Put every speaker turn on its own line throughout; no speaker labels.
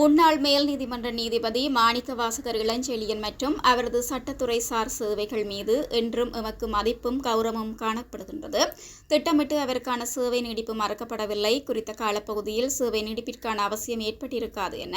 முன்னாள் மேல் நீதிமன்ற நீதிபதி மாணிக்க வாசகர் இளஞ்செழியன் மற்றும் அவரது சட்டத்துறை சார் சேவைகள் மீது என்றும் எமக்கு மதிப்பும் கௌரவமும் காணப்படுகின்றது. திட்டமிட்டு அவருக்கான சேவை நீடிப்பு மறக்கப்படவில்லை. குறித்த காலப்பகுதியில் சேவை நீடிப்பிற்கான அவசியம் ஏற்பட்டிருக்காது என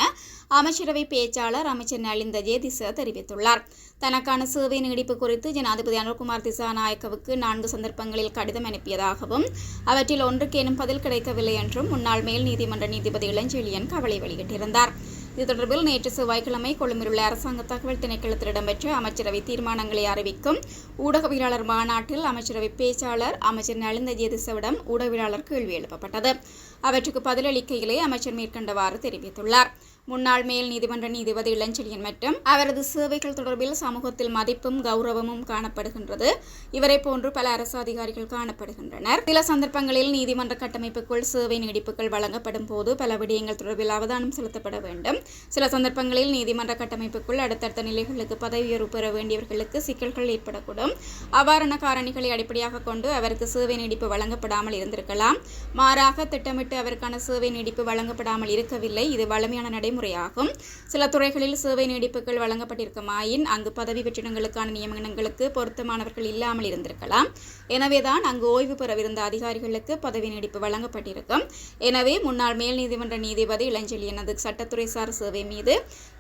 அமைச்சரவை பேச்சாளர் அமைச்சர் நலிந்த ஜேதிச தெரிவித்துள்ளார். தனக்கான சேவை நீடிப்பு குறித்து ஜனாதிபதி அனுர்குமார் திசாநாயக்கவுக்கு நான்கு சந்தர்ப்பங்களில் கடிதம் அனுப்பியதாகவும் அவற்றில் ஒன்றுக்கேனும் பதில் கிடைக்கவில்லை என்றும் முன்னாள் மேல் நீதிமன்ற நீதிபதி இளஞ்செழியன் கவலை வெளியிட்டிருந்தார். இது தொடர்பில் நேற்று செவ்வாய்க்கிழமை கொழும்பில் உள்ள அரசாங்க தகவல் திணைக்களத்தில் இடம்பெற்ற அமைச்சரவை தீர்மானங்களை அறிவிக்கும் ஊடகவியலாளர் மாநாட்டில் அமைச்சரவை பேச்சாளர் அமைச்சர் நலிந்த ஜெயதிசவிடம் ஊடகவியலாளர் கேள்வி எழுப்பப்பட்டது. அவற்றுக்கு பதிலளிக்கையிலே அமைச்சர் மேற்கண்டவாறு தெரிவித்துள்ளார். முன்னாள் மேல் நீதிமன்ற நீதிபதி இளஞ்செழியன் மற்றும் அவரது சேவைகள் தொடர்பில் சமூகத்தில் மதிப்பும் கௌரவமும் காணப்படுகின்றது. இவரை போன்று பல அரசு அதிகாரிகள் காணப்படுகின்றனர். சில சந்தர்ப்பங்களில் நீதிமன்ற கட்டமைப்புக்குள் சேவை நீடிப்புகள் வழங்கப்படும் போது பல விடயங்கள் தொடர்பில் அவதானம் செலுத்தப்பட வேண்டும். சில சந்தர்ப்பங்களில் நீதிமன்ற கட்டமைப்புக்குள் அடுத்தடுத்த நிலைகளுக்கு பதவி உயர்வு பெற வேண்டியவர்களுக்கு சிக்கல்கள் ஏற்படக்கூடும். அவ்வாறான காரணிகளை அடிப்படையாக கொண்டு அவருக்கு சேவை நீடிப்பு வழங்கப்படாமல் இருந்திருக்கலாம். மாறாக திட்டமிட்டு அவருக்கான சேவை நீடிப்பு வழங்கப்படாமல் இருக்கவில்லை. இது வலிமையான நடை நடைமுறையாகும். சில துறைகளில் சேவை நீடிப்புகள் வழங்கப்பட்டிருக்குமாயின் அங்கு பதவி வெற்றிடங்களுக்கான நியமனங்களுக்கு பொருத்தமானவர்கள் இல்லாமல் இருந்திருக்கலாம். எனவேதான் அங்கு ஓய்வு பெறவிருந்த அதிகாரிகளுக்கு பதவி நீடிப்பு வழங்கப்பட்டிருக்கும். எனவே முன்னாள் மேல் நீதிமன்ற நீதிபதி இளஞ்செழியனது சட்டத்துறை சார் சேவை மீது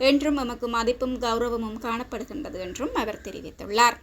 என்றும் எமக்கு மதிப்பும் கௌரவமும் காணப்படுகின்றது என்றும் அவர் தெரிவித்துள்ளார்.